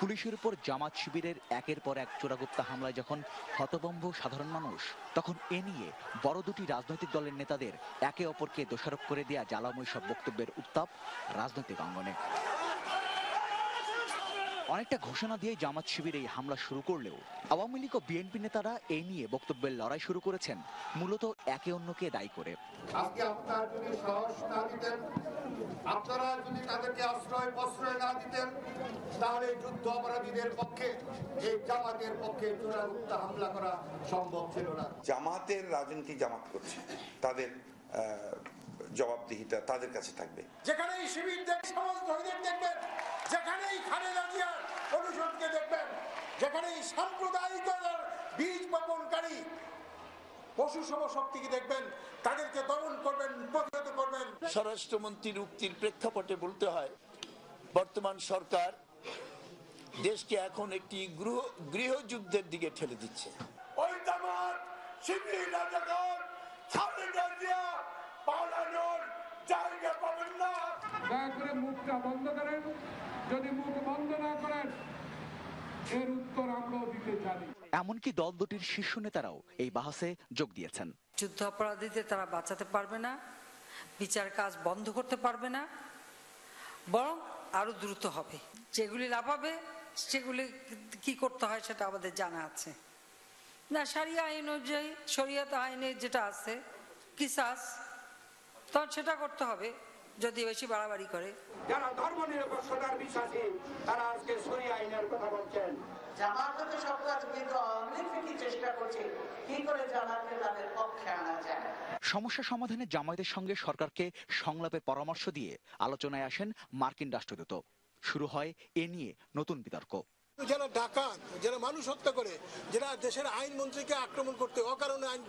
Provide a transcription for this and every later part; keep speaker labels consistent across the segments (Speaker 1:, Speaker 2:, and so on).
Speaker 1: পুলিশের উপর জামাত শিবিরের একের পর এক চোরাগুপ্তা হামলায় যখন হতবম্ব সাধারণ মানুষ, তখন এ নিয়ে বড় দুটি রাজনৈতিক দলের নেতাদের একে অপরকে দোষারোপ করে দেয়া জ্বালাময় সব বক্তব্যের উত্তাপ রাজনৈতিক অঙ্গনে। অনেকটা ঘোষণা দিয়ে জামাত শিবির এই হামলা শুরু করলেও আওয়ামী লীগ ও বিএনপি নেতারা এই নিয়ে বক্তব্যের লড়াই শুরু করেছেন মূলত একে অন্যকে দায়ী করে।
Speaker 2: আজকে আপনারা যদি সাহস না দিতেন আপনারা যদি তাদেরকে আশ্রয় প্রশ্রয় না দিতেন তাহলে যুদ্ধ অপরাধীদের পক্ষে এই জামাতের পক্ষে হামলা করা সম্ভব ছিল না।
Speaker 3: জামাতের রাজনীতি জামাত করছে। তাদের আহ, জবাবদিহিতা তাদের কাছে থাকবে।
Speaker 4: যেখানেই শিবিরদের সমাজ শহীদের দেখবেন যেখানেই খালেদা জিয়ার অনুষদকে দেখবেন যেখানেই সাম্প্রদায়িকতার বীজ বপনকারী পশু সম শক্তিকে দেখবেন তাদেরকে দমন করবেন প্রতিহত করবেন।
Speaker 5: স্বরাষ্ট্রমন্ত্রীর উক্তির প্রেক্ষাপটে বলতে হয় বর্তমান সরকার দেশকে এখন একটি গৃহ গৃহযুদ্ধের দিকে ঠেলে দিচ্ছে।
Speaker 4: ওই জামাত শিবিরা যখন খালেদা জিয়া পালানোর জায়গা
Speaker 6: দয়া করে মুখটা বন্ধ করেন। যদি মুখ বন্ধ না করেন এর উত্তর আমরাও দিতে জানি।
Speaker 1: এমনকি দল দুটির শীর্ষ নেতারাও এই বাহাসে যোগ দিয়েছেন।
Speaker 7: যুদ্ধ অপরাধীদের তারা বাঁচাতে পারবে না বিচার কাজ বন্ধ করতে পারবে না বরং আরও দ্রুত হবে। যেগুলি লাভাবে সেগুলি কি করতে হয় সেটা আমাদের জানা আছে। না সারিয়া আইন অনুযায়ী শরীয়ত আইনে যেটা আছে কিসাস তখন সেটা করতে হবে। যদি বেশি বাড়াবাড়ি করে।
Speaker 4: যারা ধর্ম নিরপেক্ষতার বিশ্বাসী তারা আজকে সরি আইনের কথা বলছেন।
Speaker 8: জামাতও সব কাজ কিন্তু আওয়ামী চেষ্টা করছে। কি করে জামাতকে তাদের পক্ষে আনা যায়?
Speaker 1: সমস্যা সমাধানে জামায়াতের সঙ্গে সরকারকে সংলাপের পরামর্শ দিয়ে আলোচনায় আসেন মার্কিন রাষ্ট্রদূত। শুরু হয় এ নিয়ে নতুন বিতর্ক।
Speaker 9: যারা ডাকাত যারা মানুষ হত্যা করে যারা দেশের আইন মন্ত্রীকে আক্রমণ করতে অকারণে আইন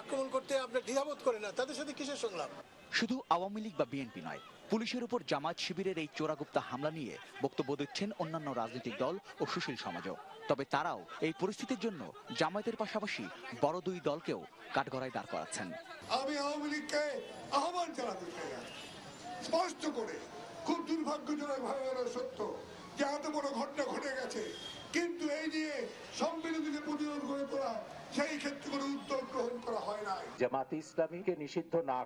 Speaker 9: আক্রমণ করতে আপনার দ্বিধাবোধ করে না তাদের সাথে কিসের সংলাপ?
Speaker 1: শুধু আওয়ামী লীগ বা বিএনপি নয় পুলিশের উপর জামাত শিবিরের এই চোরাগুপ্তা হামলা নিয়ে বক্তব্য দিচ্ছেন অন্যান্য রাজনৈতিক দল ও সুশীল সমাজও। তবে তারাও এই পরিস্থিতির জন্য জামায়াতের পাশাপাশি বড় দুই দলকেও কাঠগড়ায় দাঁড় করাচ্ছেন।
Speaker 2: আমি আওয়ামী লীগকে আহ্বান জানাতে চাই স্পষ্ট করে খুব দুর্ভাগ্যজনক ভাবে সত্য যে এত বড় ঘটনা ঘটে গেছে কিন্তু এই নিয়ে সম্মিলিতকে প্রতিরোধ করে তোলা, সেই ক্ষেত্রে কোনো উদ্যোগ গ্রহণ করা হয় নাই।
Speaker 10: জামাতে ইসলামীকে নিষিদ্ধ না